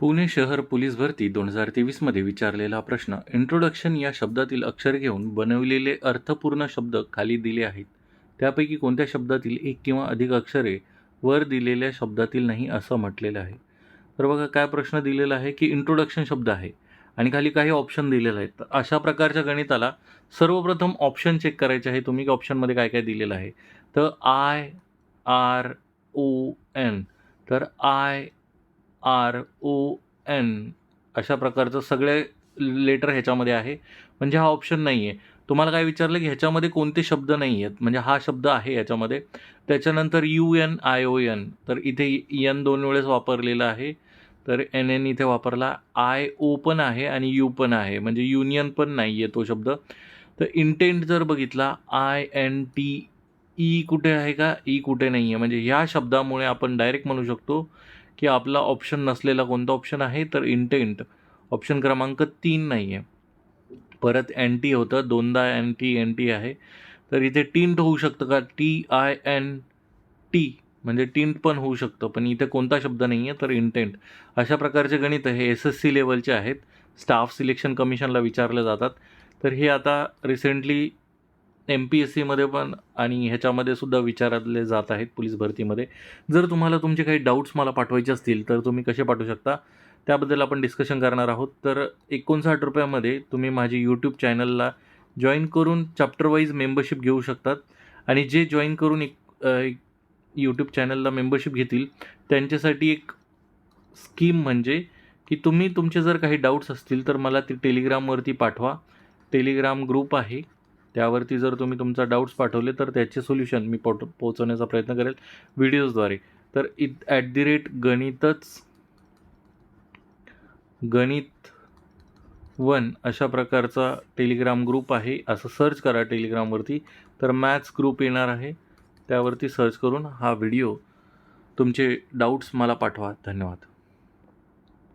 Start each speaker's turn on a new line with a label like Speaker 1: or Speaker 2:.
Speaker 1: पुणे शहर पोलीस भरती दोन हजार तेवीसमध्ये विचारलेला प्रश्न इंट्रोडक्शन या शब्दातील अक्षर घेऊन बनविलेले अर्थपूर्ण शब्द खाली दिले आहेत. त्यापैकी कोणत्या शब्दातील एक किंवा अधिक अक्षरे वर दिलेल्या शब्दातील नाही असं म्हटलेलं आहे? तर बघा काय प्रश्न दिलेला आहे की इंट्रोडक्शन शब्द आहे आणि खाली काही ऑप्शन दिलेले आहेत. तर अशा प्रकारच्या गणिताला सर्वप्रथम ऑप्शन चेक करायचे आहे. तुम्ही ऑप्शनमध्ये काय काय दिलेलं आहे? तर आय आर ओ एन तर आय आर ओ एन अशा प्रकारचं सगळे लेटर ह्याच्यामध्ये आहे. म्हणजे हा ऑप्शन नाही आहे तुम्हाला काय विचारलं की ह्याच्यामध्ये कोणते शब्द नाही आहेत म्हणजे हा शब्द आहे याच्यामध्ये. त्याच्यानंतर U N I O N तर इथे एन दोन वेळेस वापरलेला आहे. तर एन एन इथे वापरला. आय ओ पण आहे आणि यू पण आहे. म्हणजे युनियन पण नाही आहे तो शब्द. तर इंटेंट जर बघितला आय एन टी ई कुठे आहे का? ई कुठे नाही आहे म्हणजे ह्या शब्दामुळे आपण डायरेक्ट म्हणू शकतो की आपला ऑप्शन नसलेला कोणता ऑप्शन आहे तर इंटेंट ऑप्शन क्रमांक तीन नाही आहे परत एन टी होतं दोनदा एन टी एन टी आहे. तर इथे टिंट होऊ शकतं का? टी आय एन टी म्हणजे टिंट पण होऊ शकतं पण इथे कोणता शब्द नाही आहे तर इंटेंट अशा प्रकारचे गणित हे एस एस सी लेवलचे आहेत. स्टाफ सिलेक्शन कमिशनला विचारले जातात. तर हे आता रिसेंटली एम पी एस सीमध्ये पण आणि ह्याच्यामध्ये सुद्धा विचारले जात आहेत पोलीस भरतीमध्ये. जर तुम्हाला तुमचे काही डाऊट्स मला पाठवायचे असतील तर तुम्ही कसे पाठवू शकता? त्याबद्दल आपण डिस्कशन करणार आहोत. तर एकोणसाठ रुपयामध्ये तुम्ही माझी यूट्यूब चॅनलला जॉईन करून चॅप्टरवाईज मेंबरशिप घेऊ शकतात. आणि जे जॉईन करून एक यूट्यूब चॅनलला मेंबरशिप घेतील त्यांच्यासाठी एक स्कीम म्हणजे की तुम्ही तुमचे जर काही डाऊट्स असतील तर मला ते टेलिग्रामवरती पाठवा. टेलिग्राम ग्रुप आहे. त्यावरती जर तुम्ही तुमचा डाऊट्स पाठवले तर त्याचे सोल्युशन मी पोट पोचवण्याचा प्रयत्न करेल व्हिडिओजद्वारे तर इत ॲट दी रेट गणितच गणित वन अशा प्रकारचा टेलिग्राम ग्रुप आहे. असं सर्च करा टेलिग्रामवरती तर मॅथ्स ग्रुप येणार आहे. त्यावरती सर्च करून हा व्हिडिओ तुमचे डाऊट्स मला पाठवा. धन्यवाद.